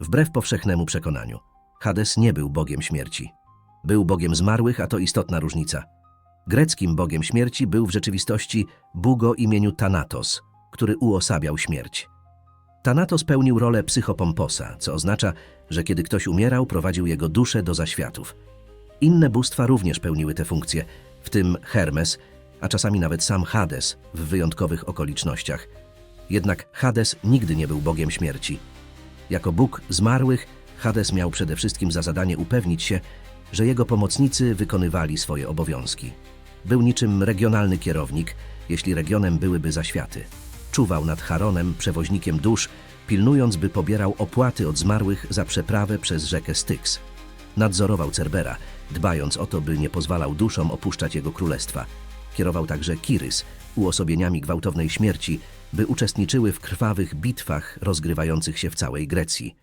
Wbrew powszechnemu przekonaniu, Hades nie był bogiem śmierci. Był bogiem zmarłych, a to istotna różnica. Greckim bogiem śmierci był w rzeczywistości Bóg o imieniu Thanatos, który uosabiał śmierć. Thanatos pełnił rolę psychopomposa, co oznacza, że kiedy ktoś umierał, prowadził jego duszę do zaświatów. Inne bóstwa również pełniły te funkcje, w tym Hermes, a czasami nawet sam Hades w wyjątkowych okolicznościach. Jednak Hades nigdy nie był bogiem śmierci. Jako bóg zmarłych, Hades miał przede wszystkim za zadanie upewnić się, że jego pomocnicy wykonywali swoje obowiązki. Był niczym regionalny kierownik, jeśli regionem byłyby zaświaty. Czuwał nad Charonem, przewoźnikiem dusz, pilnując, by pobierał opłaty od zmarłych za przeprawę przez rzekę Styx. Nadzorował Cerbera, dbając o to, by nie pozwalał duszom opuszczać jego królestwa. Kierował także Kirys, uosobieniami gwałtownej śmierci, by uczestniczyły w krwawych bitwach rozgrywających się w całej Grecji.